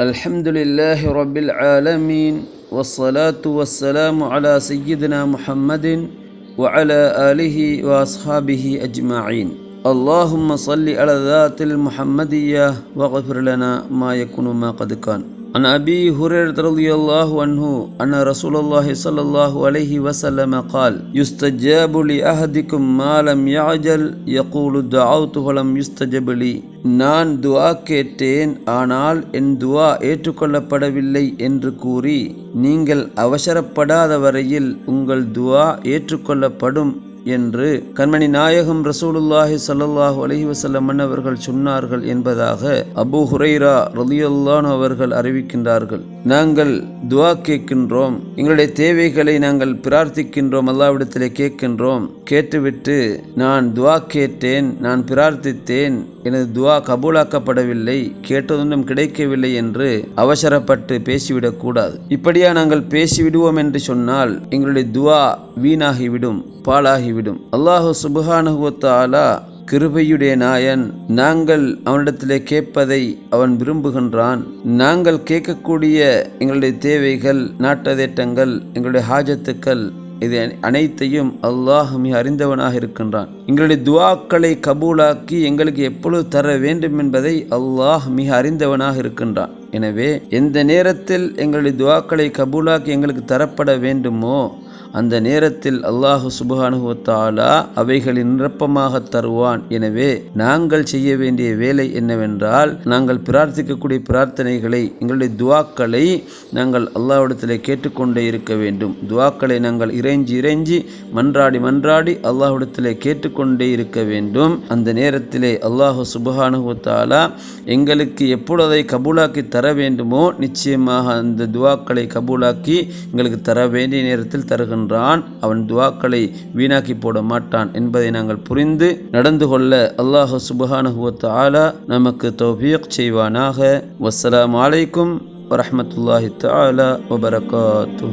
الحمد لله رب العالمين والصلاة والسلام على سيدنا محمد وعلى آله وأصحابه أجمعين. اللهم صل على ذات المحمدية واغفر لنا ما يكون ما قد كان. عن أبي هريرة رضي الله عنه أن رسول الله صلى الله عليه وسلم قال يستجاب لأحدكم ما لم يعجل يقول دعوت ولم يستجب لي நான் துஆ கேட்டேன் ஆனால் என் துஆ ஏற்றுக்கொள்ளப்படவில்லை என்று கூறி நீங்கள் அவசரப்படாத வரையில் உங்கள் துஆ ஏற்றுக்கொள்ளப்படும் என்று கண்மணி நாயகம் ரசூலுல்லாஹி ஸல்லல்லாஹு அலைஹி வஸல்லம் அவர்கள் சொன்னார்கள் என்பதாக அபு ஹுரைரா ரலியுல்லான் அவர்கள் அறிவிக்கின்றார்கள். நாங்கள் துவா கேட்கின்றோம். எங்களுடைய தேவைகளை நாங்கள் பிரார்த்திக்கின்றோம். அல்லாவிடத்திலே கேட்கின்றோம். கேட்டுவிட்டு நான் துவா கேட்டேன் நான் பிரார்த்தித்தேன். எனது துவா கபூலாக்கப்படவில்லை கேட்டதொன்றும் கிடைக்கவில்லை என்று அவசரப்பட்டு பேசிவிடக் கூடாது இப்படியா நாங்கள் பேசிவிடுவோம் என்று சொன்னால் எங்களுடைய துவா வீணாகிவிடும் பாழாகிவிடும். அல்லாஹு சுபஹானுவத்தாலா கிருபையுடைய நாயன். நாங்கள் அவனிடத்திலே கேட்பதை அவன் விரும்புகின்றான். நாங்கள் கேட்கக்கூடிய எங்களுடைய தேவைகள் நாட்டதேட்டங்கள் எங்களுடைய ஹாஜத்துக்கள் இது அனைத்தையும் அல்லாஹ் மிக அறிந்தவனாக இருக்கின்றான். எங்களுடைய துவாக்களை கபூலாக்கி எங்களுக்கு எப்பொழுது தர வேண்டும் என்பதை அல்லாஹ் மிக அறிந்தவனாக இருக்கின்றான். எனவே எந்த நேரத்தில் எங்களுடைய துவாக்களை கபூலாக்கி எங்களுக்கு தரப்பட வேண்டுமோ அந்த நேரத்தில் அல்லாஹு சுபஹானுவத்தாலா அவைகளை நிரப்பமாக தருவான். எனவே நாங்கள் செய்ய வேண்டிய வேலை என்னவென்றால் நாங்கள் பிரார்த்திக்கக்கூடிய பிரார்த்தனைகளை எங்களுடைய துவாக்களை நாங்கள் அல்லாஹ்விடத்தில் கேட்டுக்கொண்டே இருக்க வேண்டும். துவாக்களை நாங்கள் இறைஞ்சி இறைஞ்சி மன்றாடி மன்றாடி அல்லாஹ்விடத்தில் கேட்டுக்கொண்டே இருக்க வேண்டும். அந்த நேரத்திலே அல்லாஹு சுபஹானுவத்தாலா எங்களுக்கு எப்பொழுதை கபூலாக்கி தர தர வேண்டுமோ நிச்சயமாக அந்த துவாக்களை கபூலாக்கி எங்களுக்கு தர வேண்டிய நேரத்தில் தருகின்றான். அவன் துவாக்களை வீணாக்கி போட மாட்டான் என்பதை நாங்கள் புரிந்து நடந்து கொள்ள அல்லாஹு சுபஹானுவத் ஆலா நமக்கு தௌபியக் செய்வானாக. வஸ்ஸலாம் அலைக்கும் வரமத்துல்லாஹி தாலா வபரகாத்து